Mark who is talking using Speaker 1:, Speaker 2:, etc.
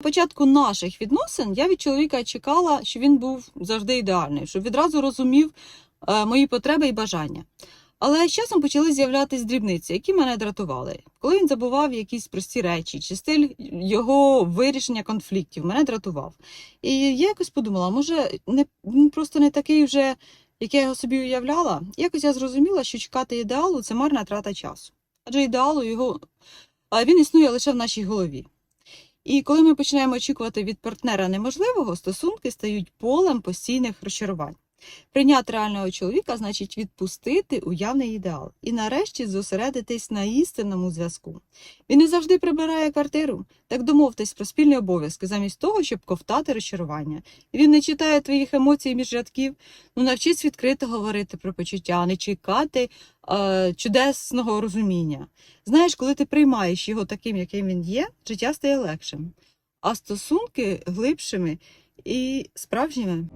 Speaker 1: початку наших відносин я від чоловіка чекала, що він був завжди ідеальний, щоб відразу розумів е, мої потреби і бажання. Але з часом почали з'являтися дрібниці, які мене дратували. Коли він забував якісь прості речі, чи стиль його вирішення конфліктів мене дратував. І я якось подумала, може, не, просто не такий вже, як я його собі уявляла. Якось я зрозуміла, що чекати ідеалу це марна трата часу. Адже ідеалу його він існує лише в нашій голові. І коли ми починаємо очікувати від партнера неможливого, стосунки стають полем постійних розчарувань. Прийняти реального чоловіка значить відпустити уявний ідеал і нарешті зосередитись на істинному зв'язку. Він не завжди прибирає квартиру, так домовтесь про спільні обов'язки, замість того, щоб ковтати розчарування. Він не читає твоїх емоцій між рядків. Ну навчись відкрито говорити про почуття, не чекати е, чудесного розуміння. Знаєш, коли ти приймаєш його таким, яким він є, життя стає легшим, а стосунки глибшими і справжніми.